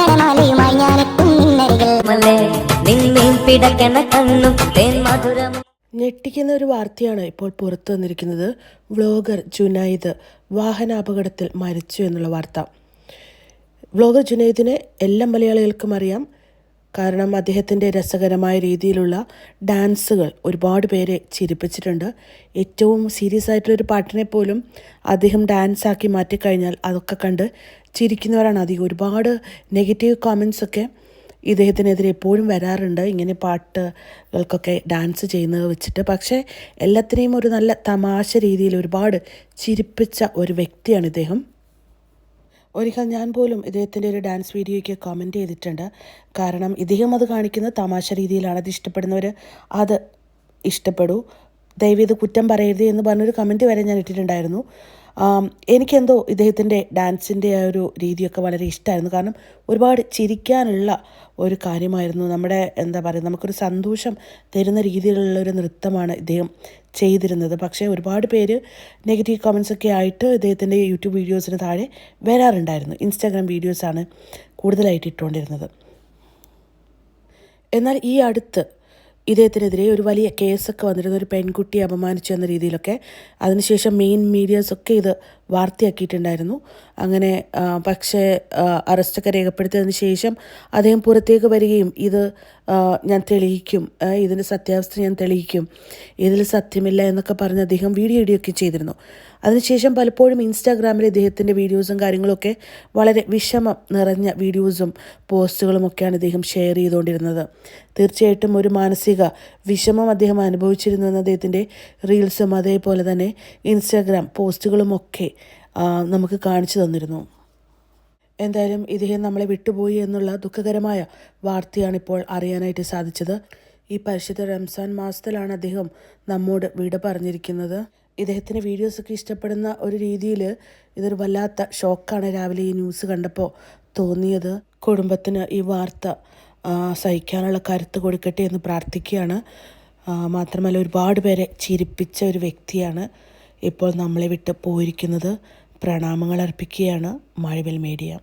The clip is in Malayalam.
മന്ദരമാലയുമായി ഞാനെത്തും പിടക്കണ കണ്ണും തേൻ മധുരം ഞെട്ടിക്കുന്ന ഒരു വാർത്തയാണ് ഇപ്പോൾ പുറത്തു വന്നിരിക്കുന്നത്. വ്ലോഗർ ജുനൈദ് വാഹനാപകടത്തിൽ മരിച്ചു എന്നുള്ള വാർത്ത. വ്ലോഗർ ജുനൈദിനെ എല്ലാ മലയാളികൾക്കും അറിയാം. കാരണം അദ്ദേഹത്തിന്റെ രസകരമായ രീതിയിലുള്ള ഡാൻസുകൾ ഒരുപാട് പേരെ ചിരിപ്പിച്ചിട്ടുണ്ട്. ഏറ്റവും സീരിയസ് ആയിട്ടുള്ളൊരു പാട്ടിനെ പോലും അദ്ദേഹം ഡാൻസാക്കി മാറ്റിക്കഴിഞ്ഞാൽ അതൊക്കെ കണ്ട് ചിരിക്കുന്നവരാണ്. അധികം ഒരുപാട് നെഗറ്റീവ് കമൻസൊക്കെ ഇദ്ദേഹത്തിനെതിരെ എപ്പോഴും വരാറുണ്ട്. ഇങ്ങനെ പാട്ടുകൾക്കൊക്കെ ഡാൻസ് ചെയ്യുന്നത് വെച്ചിട്ട്. പക്ഷേ എല്ലാത്തിനെയും ഒരു നല്ല തമാശ രീതിയിൽ ഒരുപാട് ചിരിപ്പിച്ച ഒരു വ്യക്തിയാണ് ഇദ്ദേഹം. ഒരിക്കൽ ഞാൻ പോലും ഇദ്ദേഹത്തിന്റെ ഒരു ഡാൻസ് വീഡിയോയ്ക്ക് കമന്റ് ചെയ്തിട്ടുണ്ട്. കാരണം ഇദ്ദേഹം അത് കാണിക്കുന്ന തമാശ രീതിയിലാണ് അത് ഇഷ്ടപ്പെടുന്നവർ അത് ഇഷ്ടപ്പെടൂ. ദയവ് ഇത് കുറ്റം പറയരുത് എന്ന് പറഞ്ഞൊരു കമന്റ് വരെ ഞാൻ ഇട്ടിട്ടുണ്ടായിരുന്നു. എനിക്കെന്തോ ഇദ്ദേഹത്തിന്റെ ഡാൻസിന്റെ ആ ഒരു രീതിയൊക്കെ വളരെ ഇഷ്ടമായിരുന്നു. കാരണം ഒരുപാട് ചിരിക്കാനുള്ള ഒരു കാര്യമായിരുന്നു. നമ്മുടെ എന്താ പറയുക നമുക്കൊരു സന്തോഷം തരുന്ന രീതിയിലുള്ള ഒരു നൃത്തമാണ് ഇദ്ദേഹം ചെയ്തിരുന്നത്. പക്ഷേ ഒരുപാട് പേര് നെഗറ്റീവ് കമൻസ് ഒക്കെ ആയിട്ട് ഇദ്ദേഹത്തിന്റെ യൂട്യൂബ് വീഡിയോസിന് താഴെ വരാറുണ്ടായിരുന്നു. ഇൻസ്റ്റാഗ്രാം വീഡിയോസാണ് കൂടുതലായിട്ട് ഇട്ടുകൊണ്ടിരുന്നത്. എന്നാൽ ഈ അടുത്ത് ഇദ്ദേഹത്തിനെതിരെ ഒരു വലിയ കേസൊക്കെ വന്നിരുന്ന. ഒരു പെൺകുട്ടിയെ അപമാനിച്ചു എന്ന രീതിയിലൊക്കെ. അതിനുശേഷം മെയിൻ മീഡിയാസൊക്കെ ഇത് വാർത്തയാക്കിയിട്ടുണ്ടായിരുന്നു. അങ്ങനെ പക്ഷേ അറസ്റ്റൊക്കെ രേഖപ്പെടുത്തിയതിന് ശേഷം അദ്ദേഹം പുറത്തേക്ക് വരികയും ഇത് ഞാൻ തെളിയിക്കും ഇതിന്റെ സത്യാവസ്ഥ ഞാൻ തെളിയിക്കും ഇതിൽ സത്യമില്ല എന്നൊക്കെ പറഞ്ഞ് അദ്ദേഹം വീഡിയോ ഇടുകയൊക്കെ ചെയ്തിരുന്നു. അതിനുശേഷം പലപ്പോഴും ഇൻസ്റ്റാഗ്രാമിൽ ഇദ്ദേഹത്തിന്റെ വീഡിയോസും കാര്യങ്ങളൊക്കെ വളരെ വിഷമം നിറഞ്ഞ വീഡിയോസും പോസ്റ്റുകളും ഒക്കെയാണ് ഇദ്ദേഹം ഷെയർ ചെയ്തുകൊണ്ടിരുന്നത്. തീർച്ചയായിട്ടും ഒരു മാനസിക വിഷമം അദ്ദേഹം അനുഭവിച്ചിരുന്നു എന്ന അദ്ദേഹത്തിന്റെ റീൽസും അതേപോലെ തന്നെ ഇൻസ്റ്റാഗ്രാം പോസ്റ്റുകളും ഒക്കെ നമുക്ക് കാണിച്ചു തന്നിരുന്നു. എന്തായാലും ഇദ്ദേഹം നമ്മളെ വിട്ടുപോയി എന്നുള്ള ദുഃഖകരമായ വാർത്തയാണ് ഇപ്പോൾ അറിയാനായിട്ട് സാധിച്ചത്. ഈ പരിശുദ്ധ റംസാൻ മാസത്തിലാണ് അദ്ദേഹം നമ്മോട് വിട പറഞ്ഞിരിക്കുന്നത്. ഇദ്ദേഹത്തിന്റെ വീഡിയോസൊക്കെ ഇഷ്ടപ്പെടുന്ന ഒരു രീതിയിൽ ഇതൊരു വല്ലാത്ത ഷോക്കാണ് രാവിലെ ഈ ന്യൂസ് കണ്ടപ്പോൾ തോന്നിയത്. കുടുംബത്തിന് ഈ വാർത്ത സഹിക്കാനുള്ള കരുത്ത് കൊടുക്കട്ടെ എന്ന് പ്രാർത്ഥിക്കുകയാണ്. മാത്രമല്ല ഒരുപാട് പേരെ ചിരിപ്പിച്ച ഒരു വ്യക്തിയാണ് ഇപ്പോൾ നമ്മളെ വിട്ട് പോയിരിക്കുന്നത്. പ്രണാമങ്ങൾ അർപ്പിക്കുകയാണ് മഴവിൽ മീഡിയ.